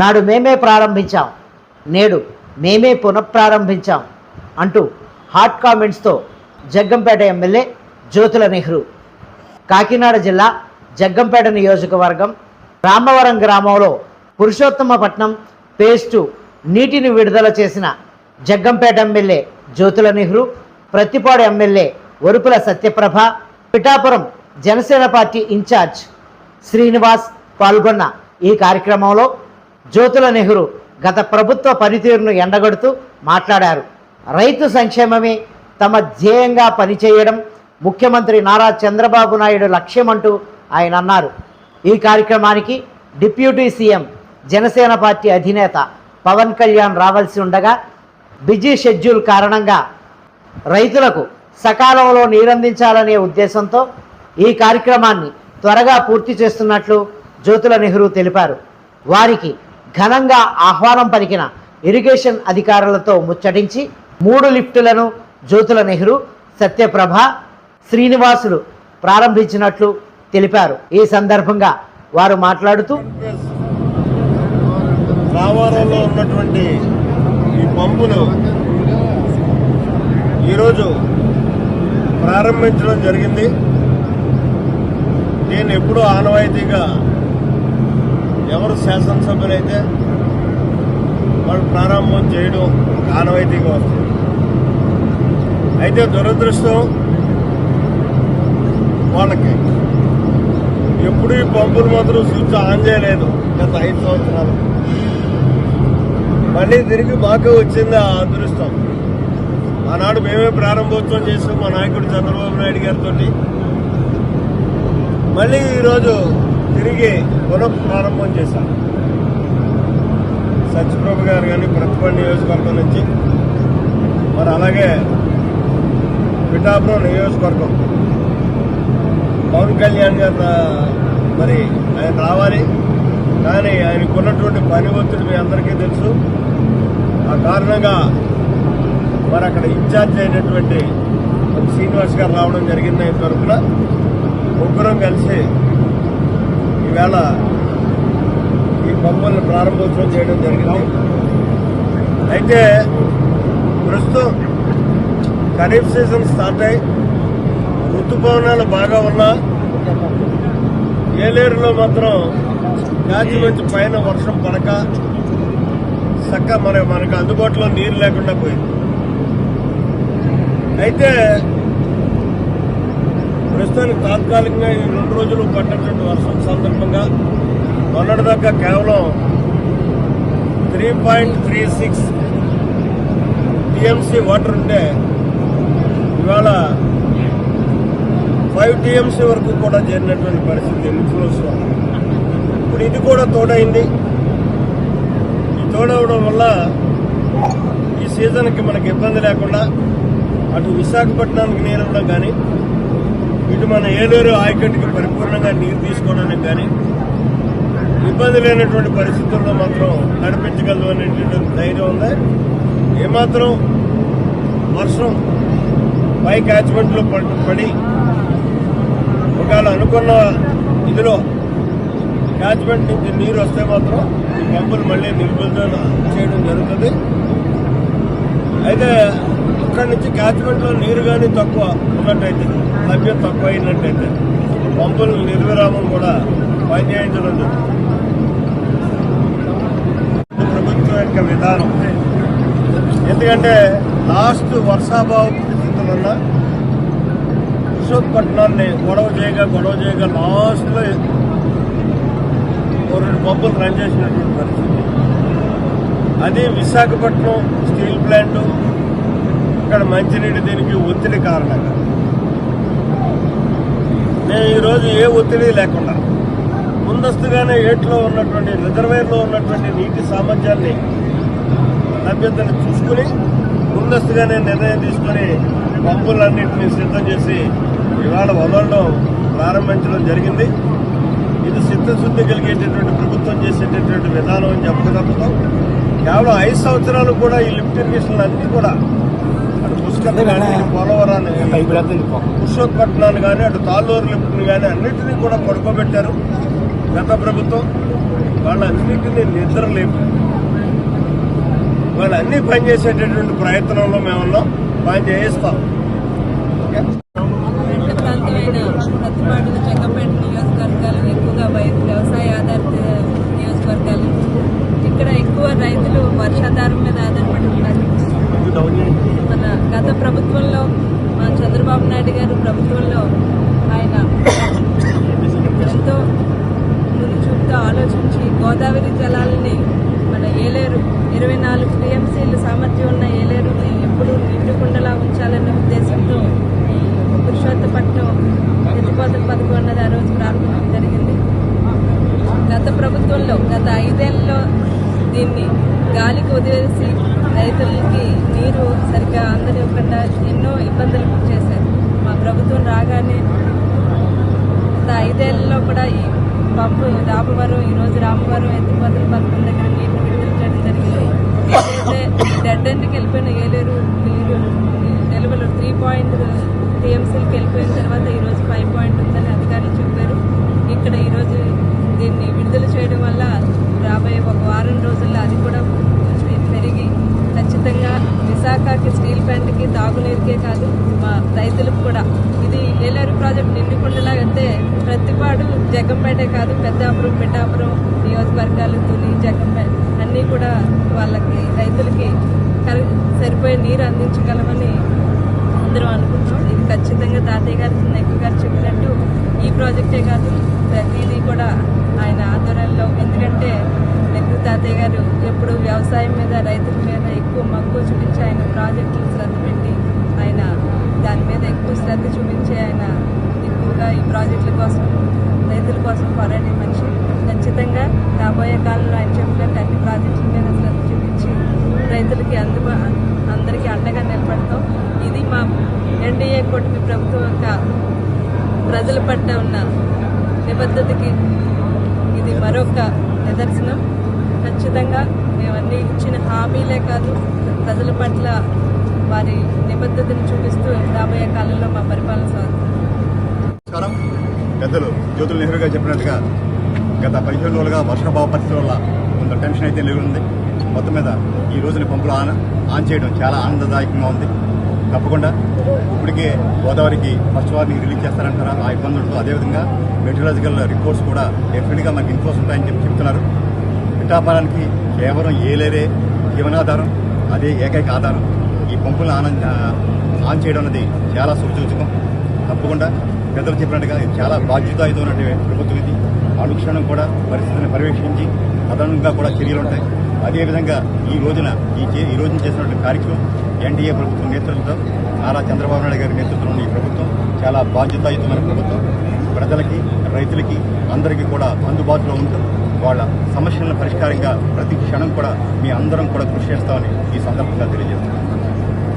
నాడు మేమే ప్రారంభించాం. నేడు మేమే పునఃప్రారంభించాం అంటూ హాట్ కామెంట్స్తో జగ్గంపేట ఎమ్మెల్యే జ్యోతుల నెహ్రూ. కాకినాడ జిల్లా జగ్గంపేట నియోజకవర్గం రామవరం గ్రామంలో పురుషోత్తమపట్నం పేస్టు నీటిని విడుదల చేసిన Jaggampeta MLA Jyothula Nehru Prathipadu MLA Orupula Satyaprabha Pithapuram Janasena party incharge Srinivas పాల్గొన్న ఈ కార్యక్రమంలో జ్యోతుల నెహ్రూ గత ప్రభుత్వ పనితీరును ఎండగడుతూ మాట్లాడారు. రైతు సంక్షేమమే తమ ధ్యేయంగా పనిచేయడం ముఖ్యమంత్రి నారా చంద్రబాబు నాయుడు లక్ష్యమంటూ ఆయన అన్నారు. ఈ కార్యక్రమానికి డిప్యూటీ సీఎం జనసేన పార్టీ అధినేత పవన్ కళ్యాణ్ రావాల్సి ఉండగా బిజీ షెడ్యూల్ కారణంగా రైతులకు సకాలంలో నీరందించాలనే ఉద్దేశంతో ఈ కార్యక్రమాన్ని త్వరగా పూర్తి చేస్తున్నట్లు జ్యోతుల నెహ్రూ తెలిపారు. వారికి ఘనంగా ఆహ్వానం పలికిన ఇరిగేషన్ అధికారులతో ముచ్చటించి మూడు లిఫ్టులను జ్యోతుల నెహ్రూ సత్యప్రభ శ్రీనివాసులు ప్రారంభించినట్లు తెలిపారు. ఈ సందర్భంగా వారు మాట్లాడుతూ రావారంలో ఉన్నటువంటి ఈ పంపును ఈరోజు ప్రారంభించడం జరిగింది. నేను ఎప్పుడూ ఆనవాయితీగా ఎవరు శాసనసభ్యులైతే వాళ్ళు ప్రారంభం చేయడం ఆనవాయితీగా వస్తుంది. అయితే దురదృష్టం వాళ్ళకి. ఎప్పుడు ఈ పంపులు మాత్రం స్విచ్ ఆన్ చేయలేదు గత ఐదు సంవత్సరాలు. మళ్ళీ తిరిగి మాకే వచ్చింది ఆ అదృష్టం. ఆనాడు మేమే ప్రారంభోత్సవం చేసాం మా నాయకుడు చంద్రబాబు నాయుడు గారితో మళ్ళీ ఈరోజు తిరిగి పునఃప్రారంభం చేశాం సత్యప్రభు గారు కానీ ప్రతిపడి నియోజకవర్గం నుంచి మరి అలాగే పిఠాపురం నియోజకవర్గం. పవన్ కళ్యాణ్ గారు మరి ఆయన రావాలి. కానీ ఆయనకున్నటువంటి పని ఒత్తిడి మీ అందరికీ తెలుసు. ఆ కారణంగా మరి అక్కడ ఇన్ఛార్జ్ అయినటువంటి శ్రీనివాస్ గారు రావడం జరిగింది ఆయన తరఫున ముగ్గురం కలిసి ఈవేళ ఈ పంపులను ప్రారంభోత్సవం చేయడం జరిగింది. అయితే ప్రస్తుతం ఖరీఫ్ సీజన్ స్టార్ట్ అయ్యి ఋతుపవనాలు బాగా ఉన్నా ఏలేరులో మాత్రం గాజు మంచి పైన వర్షం పడక చక్క మన మనకు అందుబాటులో నీరు లేకుండా పోయింది. అయితే ప్రస్తుతానికి తాత్కాలికంగా ఈ రెండు రోజులు పట్టినటువంటి వర్షం సందర్భంగా మొన్నటిదాకా కేవలం three point three six TMC water ఉంటే ఇవాళ ఫైవ్ టీఎంసీ వరకు కూడా చేరినటువంటి పరిస్థితి ఇన్ఫ్లోస్ ఇప్పుడు ఇది కూడా తోడైంది. ఈ తోడవడం వల్ల ఈ సీజన్కి మనకి ఇబ్బంది లేకుండా అటు విశాఖపట్నానికి నీరు ఇవ్వడం కానీ ఇటు మన ఏలూరు ఆయకట్టుకి పరిపూర్ణంగా నీరు తీసుకోవడానికి కానీ ఇబ్బంది లేనటువంటి పరిస్థితుల్లో మాత్రం నడిపించగలదు అనేటువంటి ధైర్యం ఉంది. ఏమాత్రం వర్షం పై క్యాచ్మెంట్లో పడి పడి ఒకవేళ అనుకున్న ఇదిలో క్యాచ్మెంట్ నుంచి నీరు వస్తే మాత్రం ఈ పంపులు మళ్ళీ నిలుపుదల చేయడం జరుగుతుంది. అయితే అక్కడి నుంచి క్యాచ్మెంట్లో నీరు కానీ తక్కువ ఉన్నట్టయితే లభ్యత తక్కువ అయినట్టయితే పంపులు నిర్విరామం కూడా పనిచేయించడం జరుగుతుంది. ప్రభుత్వం యొక్క విధానం. ఎందుకంటే లాస్ట్ వర్షాభావ పరిస్థితులున్న విశాఖపట్నాన్ని గొడవ చేయగా గొడవ చేయగా లాస్ట్లో ఓ రెండు పంపులు రన్ చేసినటువంటి పరిస్థితి. అది విశాఖపట్నం స్టీల్ ప్లాంటు ఇక్కడ మంచినీటి దీనికి ఒత్తిడి కారణంగా మేము ఈరోజు ఏ ఒత్తిడి లేకుండా ముందస్తుగానే ఏట్లో ఉన్నటువంటి రిజర్వేర్లో ఉన్నటువంటి నీటి సామర్థ్యాన్ని లభ్యతను చూసుకుని ముందస్తుగానే నిర్ణయం తీసుకొని పంపులన్నింటినీ సిద్ధం చేసి ఇవాళ వదలడం ప్రారంభించడం జరిగింది. ఇది చిత్తశుద్ధి కలిగేటటువంటి ప్రభుత్వం చేసేటటువంటి విధానం అని చెప్పగలుగుతాం కేవలం ఐదు సంవత్సరాలు కూడా ఈ లిఫ్ట్ ఇరిగేషన్లు అన్నీ కూడా అటు పుష్కర్ కానీ ఇటు పోలవరాన్ని పురుషోత్పట్నాన్ని కానీ అటు తాళ్ళూరు లిఫ్ట్ని కానీ అన్నింటినీ కూడా పడుకోబెట్టారు గత ప్రభుత్వం. వాళ్ళన్నింటినీ నిద్ర లేపు వాళ్ళు అన్ని పని చేసేటటువంటి ప్రయత్నంలో మేము ఉన్నాం పని చేయిస్తాం ఓకే మెట్ల ప్రాంతమైన ప్రతిపాడు జగ్గంపేట నియోజకవర్గాలు ఎక్కువగా వై వ్యవసాయ ఆధారిత నియోజకవర్గాలు ఇక్కడ ఎక్కువ రైతులు వర్షాధారం మీద ఆధారపడి ఉన్నారు మన గత ప్రభుత్వంలో మన చంద్రబాబు నాయుడు గారు ప్రభుత్వంలో ఆయన ఎంతో ముందు చూపుతూ ఆలోచించి గోదావరి జలాలని మన ఏలేరు ఇరవై నాలుగు టీఎంసీలు సామర్థ్యం ఉన్న ఏలేరుని ఎప్పుడు నిండుకుండలా ఉంచాలనే ఉద్దేశంతో ఈ పురుషోత్తపట్నం ఎత్తిపోతల పథకం అన్నది ఆ రోజు ప్రారంభం జరిగింది గత ప్రభుత్వంలో గత ఐదేళ్ళలో దీన్ని గాలికి వదిలేసి రైతులకి నీరు సరిగ్గా అందనివ్వకుండా ఎన్నో ఇబ్బందులు చేశారు. మా ప్రభుత్వం రాగానే ఐదేళ్ళలో కూడా ఈ పంపు రామవరం ఈరోజు రామవరం ఎత్తిపోతల పథకం దగ్గర నీటిని విడుదల చేయడం జరిగింది. ఏదైతే డెడ్ ఎండ్కి వెళ్ళిపోయిన ఏలేరు నీరు నిల్వలు త్రీ పాయింట్ టీఎంసీకి వెళ్ళిపోయిన తర్వాత ఈ రోజు ఫైవ్ పాయింట్ ఉందని అధికారులు చెప్పారు. ఇక్కడ ఈరోజు దీన్ని విడుదల చేయడం వల్ల రాబోయే ఒక వారం రోజుల్లో అది కూడా కొంచెం పెరిగి ఖచ్చితంగా విశాఖకి తాగునీరుకే కాదు మా రైతులకు కూడా. ఇది ఏలేరు ప్రాజెక్ట్ నిండుకుండలాగైతే ప్రతిపాడు జగంపేటే కాదు పెద్దాపురం పిఠాపురం నియోజకవర్గాలు తుని జగంపేట అన్నీ కూడా వాళ్ళకి రైతులకి సరిపోయే నీరు అందించగలమని అందరం అనుకుంటున్నాం. ఇది ఖచ్చితంగా తాతయ్య గారు చిన్నయ్య గారు చెప్పినట్టు ఈ ప్రాజెక్టే కాదు ప్రతిదీ కూడా ఆయన ఆధ్వర్యంలో. ఎందుకంటే గారు ఎప్పుడు వ్యవసాయం మీద రైతుల మీద ఎక్కువ మక్కువ చూపించి ఆయన ప్రాజెక్టులు శ్రద్ధ పెట్టి ఆయన దాని మీద ఎక్కువ శ్రద్ధ చూపించి ఆయన ఎక్కువగా ఈ ప్రాజెక్టుల కోసం రైతుల కోసం పోరాడే మనిషి. ఖచ్చితంగా రాబోయే కాలంలో ఆయన చెప్పినట్టు అన్ని ప్రాజెక్టుల మీద శ్రద్ధ చూపించి రైతులకి అందుబా అందరికీ అండగా నిలబడతాం. ఇది మా ఎన్డీఏ కూటమి ప్రభుత్వం యొక్క ప్రజల పట్ల ఉన్న నిబద్ధతకి ఇది మరొక నిదర్శనం. ఖచ్చితంగా మేమన్నీ ఇచ్చిన హామీలే కాదు ప్రజల పట్ల వారి నిబద్ధతను చూపిస్తూ రాబోయే కాలంలో మా పరిపాలన సాగుతుంది. పెద్దలు జ్యోతుల నెహ్రూ గారు చెప్పినట్టుగా గత పదిహేను రోజులుగా వర్షభావ పరిస్థితుల వల్ల కొంత టెన్షన్ అయితే లేవుంది మొత్తం మీద ఈ రోజున పంపులు ఆన్ ఆన్ చేయడం చాలా ఆనందదాయకంగా ఉంది. తప్పకుండా ఇప్పటికే గోదావరికి ఫస్ట్ వారిని రిలీజ్ చేస్తారంటారా ఆ ఇబ్బందులతో అదేవిధంగా మెటీరియలాజికల్ రిపోర్ట్స్ కూడా డెఫినెట్గా మనకి ఇన్ఫోర్స్ ఉంటాయని చెప్పి చెప్తున్నారు. పిఠాపారానికి కేవలం ఏలేరే జీవనాధారం అదే ఏకైక ఆధారం. ఈ పంపులను ఆనంద ఆన్ చేయడం అనేది చాలా శుభసూచకం తప్పకుండా పెద్దలు చెప్పినట్టుగా ఇది చాలా బాధ్యతాయుతమైనటువంటి ప్రభుత్వం ఇది అనుక్షణం కూడా పరిస్థితిని పర్యవేక్షించి అదనంగా కూడా చర్యలు ఉంటాయి. అదేవిధంగా ఈ రోజున ఈ చే- ఈ రోజున చేసినటువంటి కార్యక్రమం ఎన్డీఏ ప్రభుత్వం నేతృత్వంతో నారా చంద్రబాబు నాయుడు గారి నేతృత్వంలో ఈ ప్రభుత్వం చాలా బాధ్యతాయుతమైన ప్రభుత్వం. ప్రజలకి రైతులకి అందరికీ కూడా అందుబాటులో ఉంటుంది. వాళ్ళ సమస్యలను పరిష్కారంగా ప్రతి క్షణం కూడా మీ అందరం కూడా కృషి చేస్తామని ఈ సందర్భంగా తెలియజేస్తున్నాను